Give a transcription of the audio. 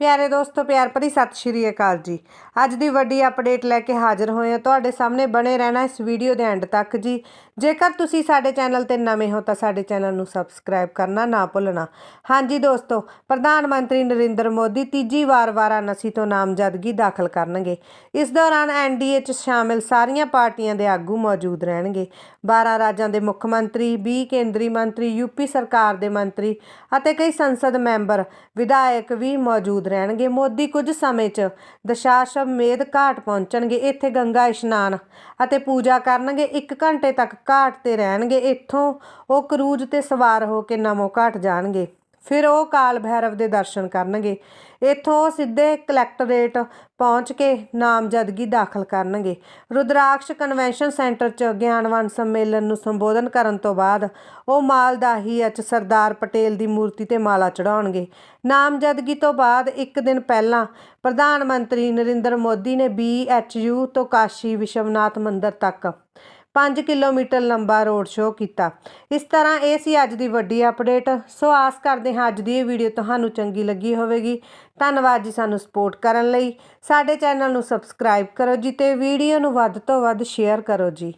ਪਿਆਰੇ ਦੋਸਤੋ, ਪਿਆਰ ਭਰੀ ਸਤਿ ਸ਼੍ਰੀ ਅਕਾਲ ਜੀ। ਅੱਜ ਦੀ ਵੱਡੀ ਅਪਡੇਟ ਲੈ ਕੇ ਹਾਜ਼ਰ ਹੋਏ ਹਾਂ। ਤੁਹਾਡੇ ਸਾਹਮਣੇ ਬਣੇ ਰਹਿਣਾ ਇਸ ਵੀਡੀਓ ਦੇ ਐਂਡ ਤੱਕ ਜੀ। ਜੇਕਰ ਤੁਸੀਂ ਸਾਡੇ ਚੈਨਲ ਤੇ ਨਵੇਂ ਹੋ ਤਾਂ ਸਾਡੇ ਚੈਨਲ ਨੂੰ ਸਬਸਕ੍ਰਾਈਬ ਕਰਨਾ ਨਾ ਭੁੱਲਣਾ। ਹਾਂਜੀ ਦੋਸਤੋ, ਪ੍ਰਧਾਨ ਮੰਤਰੀ ਨਰਿੰਦਰ ਮੋਦੀ ਤੀਜੀ ਵਾਰ ਵਾਰਾਣਸੀ ਤੋਂ ਨਾਮਜ਼ਦਗੀ ਦਾਖਲ ਕਰਨਗੇ। ਇਸ ਦੌਰਾਨ ਐਨਡੀਏ 'ਚ ਸ਼ਾਮਿਲ ਸਾਰੀਆਂ ਪਾਰਟੀਆਂ ਦੇ ਆਗੂ ਮੌਜੂਦ ਰਹਿਣਗੇ। 12 ਰਾਜਾਂ ਦੇ ਮੁੱਖ ਮੰਤਰੀ 20 ਕੇਂਦਰੀ ਮੰਤਰੀ ਯੂਪੀ ਸਰਕਾਰ ਦੇ ਮੰਤਰੀ ਅਤੇ ਕਈ ਸੰਸਦ ਮੈਂਬਰ, ਵਿਧਾਇਕ ਵੀ ਮੌਜੂਦ ਰਹਿਣਗੇ ਮੋਦੀ ਕੁਝ ਸਮੇਂ 'ਚ। ਦਸ਼ਾਸ਼ਵਮੇਧ ਘਾਟ ਪਹੁੰਚਣਗੇ ਇੱਥੇ ਗੰਗਾ ਇਸ਼ਨਾਨ ਅਤੇ ਪੂਜਾ ਕਰਨਗੇ। 1 ਘੰਟੇ ਤੱਕ ਘਾਟ ਤੇ ਰਹਿਣਗੇ। ਇੱਥੋਂ ਉਹ ਕਰੂਜ਼ ਤੇ ਸਵਾਰ ਹੋ ਕੇ ਨਮੋ ਘਾਟ ਜਾਣਗੇ। ਫਿਰ ਉਹ ਕਾਲ ਭੈਰਵ ਦੇ ਦਰਸ਼ਨ ਕਰਨਗੇ। ਇੱਥੋਂ ਸਿੱਧੇ ਕਲੈਕਟਰੇਟ ਪਹੁੰਚ ਕੇ ਨਾਮਜ਼ਦਗੀ ਦਾਖਲ ਕਰਨਗੇ। ਰੁਦਰਾਕਸ਼ ਕਨਵੈਨਸ਼ਨ ਸੈਂਟਰ 'ਚ ਗਿਆਨਵਾਨ ਸੰਮੇਲਨ ਨੂੰ ਸੰਬੋਧਨ ਕਰਨ ਤੋਂ ਬਾਅਦ ਉਹ ਮਾਲਦਾਹੀ 'ਚ ਸਰਦਾਰ ਪਟੇਲ ਦੀ ਮੂਰਤੀ ਤੇ ਮਾਲਾ ਚੜਾਉਣਗੇ ਨਾਮਜ਼ਦਗੀ ਤੋਂ ਬਾਅਦ ਇੱਕ ਦਿਨ ਪਹਿਲਾਂ ਪ੍ਰਧਾਨ ਮੰਤਰੀ ਨਰਿੰਦਰ ਮੋਦੀ ਨੇ BHU ਤੋਂ ਕਾਸ਼ੀ ਵਿਸ਼ਵਨਾਥ ਮੰਦਿਰ ਤੱਕ 5 ਕਿਲੋਮੀਟਰ ਲੰਬਾ ਰੋਡ ਸ਼ੋਅ ਕੀਤਾ। ਇਸ ਤਰ੍ਹਾਂ ਇਹ ਸੀ ਅੱਜ ਦੀ ਵੱਡੀ ਅਪਡੇਟ। ਸੋ ਆਸ ਕਰਦੇ ਹਾਂ ਅੱਜ ਦੀ ਇਹ ਵੀਡੀਓ ਤੁਹਾਨੂੰ ਚੰਗੀ ਲੱਗੀ ਹੋਵੇਗੀ। ਧੰਨਵਾਦ ਜੀ ਸਾਨੂੰ ਸਪੋਰਟ ਕਰਨ ਲਈ। ਸਾਡੇ ਚੈਨਲ ਨੂੰ ਸਬਸਕ੍ਰਾਈਬ ਕਰੋ ਜੀ ਤੇ ਵੀਡੀਓ ਨੂੰ ਵੱਧ ਤੋਂ ਵੱਧ ਸ਼ੇਅਰ ਕਰੋ ਜੀ।